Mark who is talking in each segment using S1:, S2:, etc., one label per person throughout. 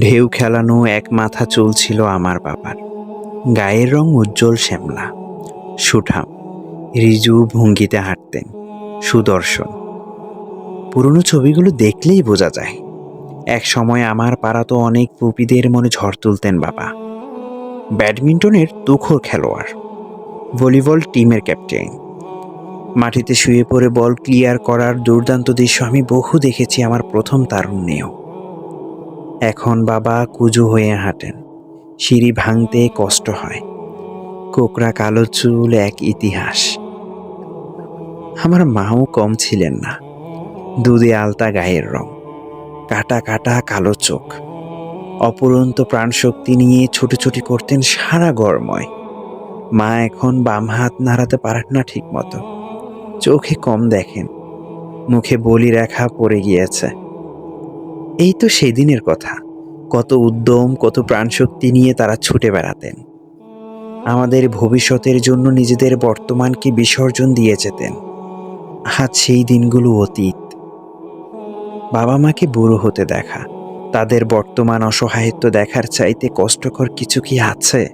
S1: ঢেউ খেলানো এক মাথা চুল ছিল আমার বাবার। গায়ের রং উজ্জ্বল শ্যামলা। সুঠাম। রিজু ভঙ্গিতে হাঁটতেন। সুদর্শন। পুরনো ছবিগুলো দেখলেই বোঝা যায়। এক সময় আমার পাড়া তো অনেক পুপিদের মনে ঝড় তুলতেন বাবা। ব্যাডমিন্টনের তুখোর খেলোয়াড়। ভলিবল টিমের ক্যাপ্টেন। মাটিতে শুয়ে পড়ে বল ক্লিয়ার করার দুর্দান্ত দৃশ্য আমি বহু দেখেছি আমার প্রথম তারুণ্যেও। এখন বাবা কুজো হয়ে হাঁটেন। সিঁড়ি ভাঙতে কষ্ট হয়। কোকড়া কালো চুল এক ইতিহাস। আমার মাও কম ছিলেন না। দুধে আলতা গায়ের রং। কাটা কাটা কালো চোখ। অপুরন্ত প্রাণশক্তি নিয়ে ছুটোছুটি করতেন সারা গরময় মা এখন বাম হাত নাড়াতে পারেন না ঠিক মতো চোখে কম দেখেন। মুখে বলি রেখা পড়ে গিয়েছে। এই তো সেদিনের কথা। কত উদ্যম, কত প্রাণশক্তি নিয়ে তারা ছুটে বেড়াতেন। আমাদের ভবিষ্যতের জন্য নিজেদের বর্তমানকে বিসর্জন দিয়ে যেতেন। আজ সেই দিনগুলো অতীত। বাবা মাকে বুড়ো হতে দেখা। তাদের বর্তমান অসহায়ত্ব দেখার চাইতে কষ্টকর কিছু কি আছে?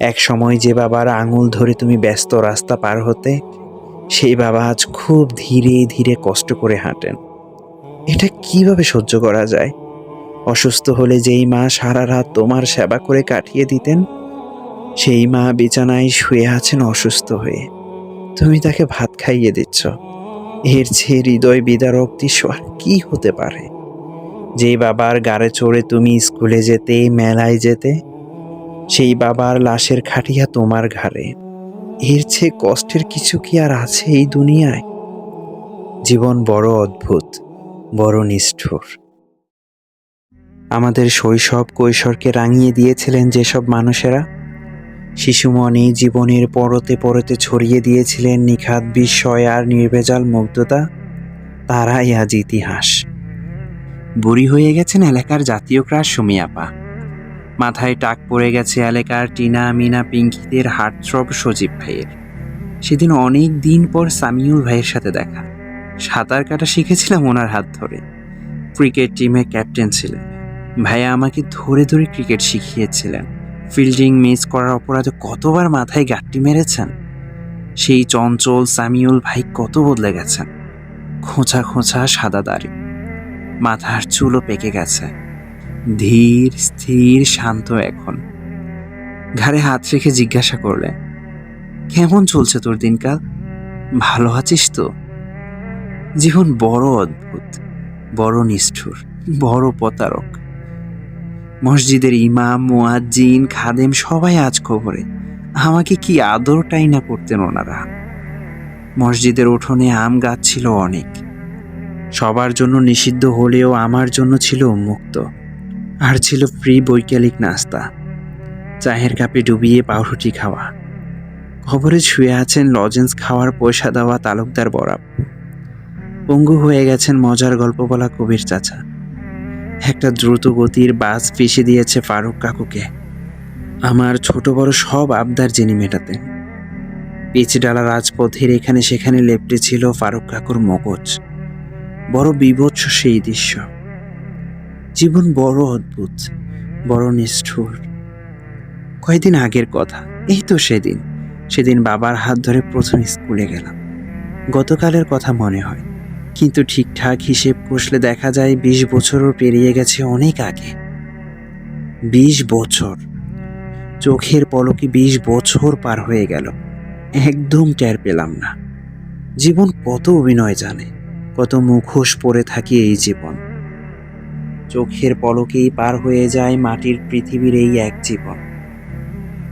S1: এক সময় যে বাবার আঙুল ধরে তুমি ব্যস্ত রাস্তা পার হতে, সেই বাবা আজ খুব ধীরে ধীরে কষ্ট করে হাঁটেন। এটা কীভাবে সহ্য করা যায়? অসুস্থ হলে যেই মা সারা রাত তোমার সেবা করে কাটিয়ে দিতেন, সেই মা বিছানায় শুয়ে আছেন অসুস্থ হয়ে। তুমি তাকে ভাত খাইয়ে দিচ্ছ। এর চেয়ে হৃদয় বিদারক দৃশ্য আর কি হতে পারে? যেই বাবার গাড়ে চড়ে তুমি স্কুলে যেতে, মেলায় যেতে, সেই বাবার লাশের খাটিয়া তোমার ঘাড়ে। এর চেয়ে কষ্টের কিছু কি আর আছে এই দুনিয়ায়? জীবন বড় অদ্ভুত। বড় নিষ্ঠুর। আমাদের শৈশব কৈশোরকে রাঙিয়ে দিয়েছিলেন যেসব মানুষেরা। শিশুমনে জীবনের পরতে পরতে ছড়িয়ে দিয়েছিলেন নিখাত বিস্ময় আর নির্ভেজাল মুগ্ধতা। তারাই আজ ইতিহাস। বুড়ি হয়ে গেছেন এলাকার জাতীয় ক্রাশ সুমিয়াপা। মাথায় টাক পড়ে গেছে এলাকার টিনা মিনা পিঙ্কিদের হার্টথ্রব সজীব ভাইয়ের। সেদিন অনেক দিন পর সামিউল ভাইয়ের সাথে দেখা। সাঁতার কাটা শিখেছিলাম ওনার হাত ধরে। ক্রিকেট টিমে ক্যাপ্টেন ছিলেন। ভাইয়া আমাকে ধরে ধরে ক্রিকেট শিখিয়েছিলেন। ফিল্ডিং মিস করার অপরাধে কতবার মাথায় গাঁটটি মেরেছেন? সেই চঞ্চল, সামিউল ভাই কত বদলে গেছেন? খোঁচা খোঁচা সাদা দাড়ি। মাথার চুলও পেকে গেছে। ধীর, স্থির, শান্ত এখন। ঘাড়ে হাত রেখে জিজ্ঞাসা করলে কেমন চলছে তোর দিনকাল? ভালো আছিস তো? জীবন বড় অদ্ভুত, বড় নিষ্ঠুর, বড় প্রতারক। মসজিদের ইমাম, মুয়াজ্জিন, খাদেম সবাই আজ খবরে। আমাকে কি আদরটাই না করতেন ওনারা। মসজিদের উঠোনে আম গাছ ছিল অনেক। সবার জন্য নিষিদ্ধ হলেও আমার জন্য ছিল উন্মুক্ত আর ছিল ফ্রি বৈকালিক নাস্তা। চায়ের কাপে ডুবিয়ে পাউরুটি খাওয়া। খবরে শুয়ে আছেন লজেন্স খাওয়ার পয়সা দেওয়া তালুকদার বরাব। পঙ্গু হয়ে গেছেন মজার গল্প বলা কবির চাচা। একটা দ্রুত গতির বাস ফেসে দিয়েছে ফারুক কাকুকে। আমার ছোট বড় সব আবদার যিনি মেটাতেন। পিচডালা রাজপথের এখানে সেখানে লেপটে ছিল ফারুক কাকুর মগজ। বড় বিভৎস সেই দৃশ্য। জীবন বড় অদ্ভুত, বড় নিষ্ঠুর। কয়েকদিন আগের কথা, এই তো সেদিন। সেদিন বাবার হাত ধরে প্রথম স্কুলে গেলাম। গতকালের কথা মনে হয়। কিন্তু ঠিকঠাক হিসেব কষলে দেখা যায় বিশ বছরও পেরিয়ে গেছে অনেক আগে। বিশ বছর। চোখের পলকে বিশ বছর পার হয়ে গেল। একদম টের পেলাম না। জীবন কত অভিনয় জানে, কত মুখোশ পরে থাকে এই জীবন। চোখের পলকেই পার হয়ে যায় মাটির পৃথিবীর এই এক জীবন।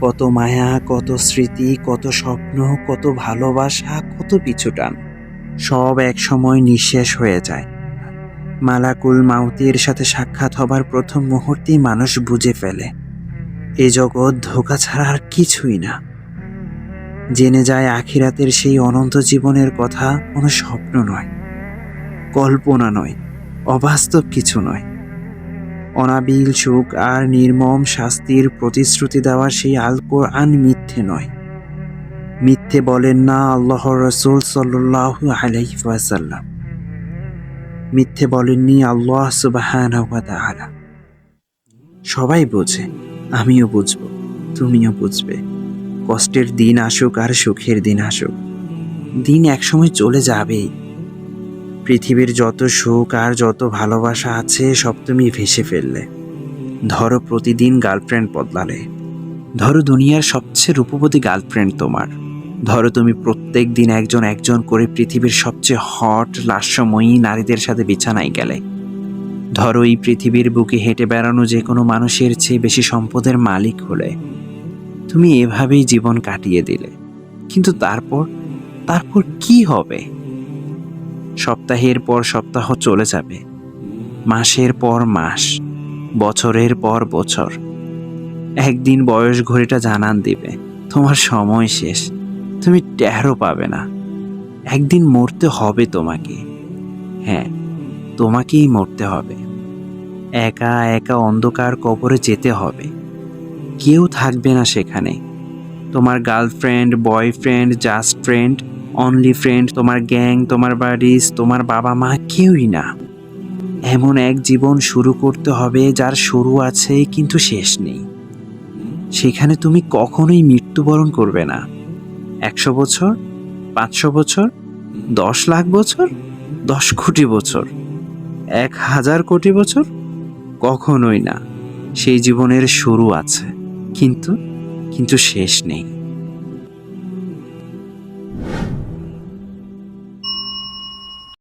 S1: কত মায়া, কত স্মৃতি, কত স্বপ্ন, কত ভালোবাসা, কত পিছুটান সব এক সময় নিঃশেষ হয়ে যায়। মালাকুল মাউতির সাথে সাক্ষাৎ হবার প্রথম মুহূর্তেই মানুষ বুঝে ফেলে, এ জগৎ ধোকা ছাড়া আর কিছুই না। জেনে যায় আখিরাতের সেই অনন্ত জীবনের কথা কোনো স্বপ্ন নয়, কল্পনা নয়, অবাস্তব কিছু নয়। অনাবিল সুখ আর নির্মম শাস্তির প্রতিশ্রুতি দেওয়া সেই আল কোরআন মিথ্যে নয়। মিথ্যে বলেন না আল্লাহ রসুল সাল্লাহ আলাইসাল্লাম মিথ্যে বলেননি আল্লাহ সুবাহান সবাই বোঝে, আমিও বুঝব, তুমিও বুঝবে। কষ্টের দিন আসুক আর সুখের দিন আসুক। দিন একসময় চলে যাবেই। পৃথিবীর যত সুখ আর যত ভালোবাসা আছে, সব তুমি ভেসে ফেললে। ধরো প্রতিদিন গার্লফ্রেন্ড বদলালে। ধরো দুনিয়ার সবচেয়ে রূপবতী গার্লফ্রেন্ড তোমার। ধরো তুমি প্রত্যেক দিন একজন একজন করে পৃথিবীর সবচেয়ে হট লাস্যময়ী নারীদের সাথে বিছানায় গেলে। ধরো এই পৃথিবীর বুকে হেঁটে বেড়ানো যে কোনো মানুষের চেয়ে বেশি সম্পদের মালিক হলে। তুমি এভাবেই জীবন কাটিয়ে দিলে। কিন্তু তারপর তারপর কি হবে? সপ্তাহের পর সপ্তাহ চলে যাবে। মাসের পর মাস, বছরের পর বছর। একদিন বয়স ঘড়িটা জানান দিবে, তোমার সময় শেষ। তুমি টেরও পাবে না। একদিন মরতে হবে তোমাকে। হ্যাঁ তোমাকেই মরতে হবে। একা একা অন্ধকার কবরে যেতে হবে। কেউ থাকবে না সেখানে। তোমার girlfriend, boyfriend, just friend, only friend, তোমার গ্যাং, তোমার বাড়িস, তোমার বাবা মা কেউই না। এমন এক জীবন শুরু করতে হবে যার শুরু আছে কিন্তু শেষ নেই। সেখানে তুমি কখনোই মৃত্যুবরণ করবে না। একশো বছর, পাঁচশো বছর, দশ লাখ বছর, দশ কোটি বছর, এক হাজার কোটি বছর? কখনোই না। সেই জীবনের শুরু আছে, কিন্তু কিন্তু শেষ নেই।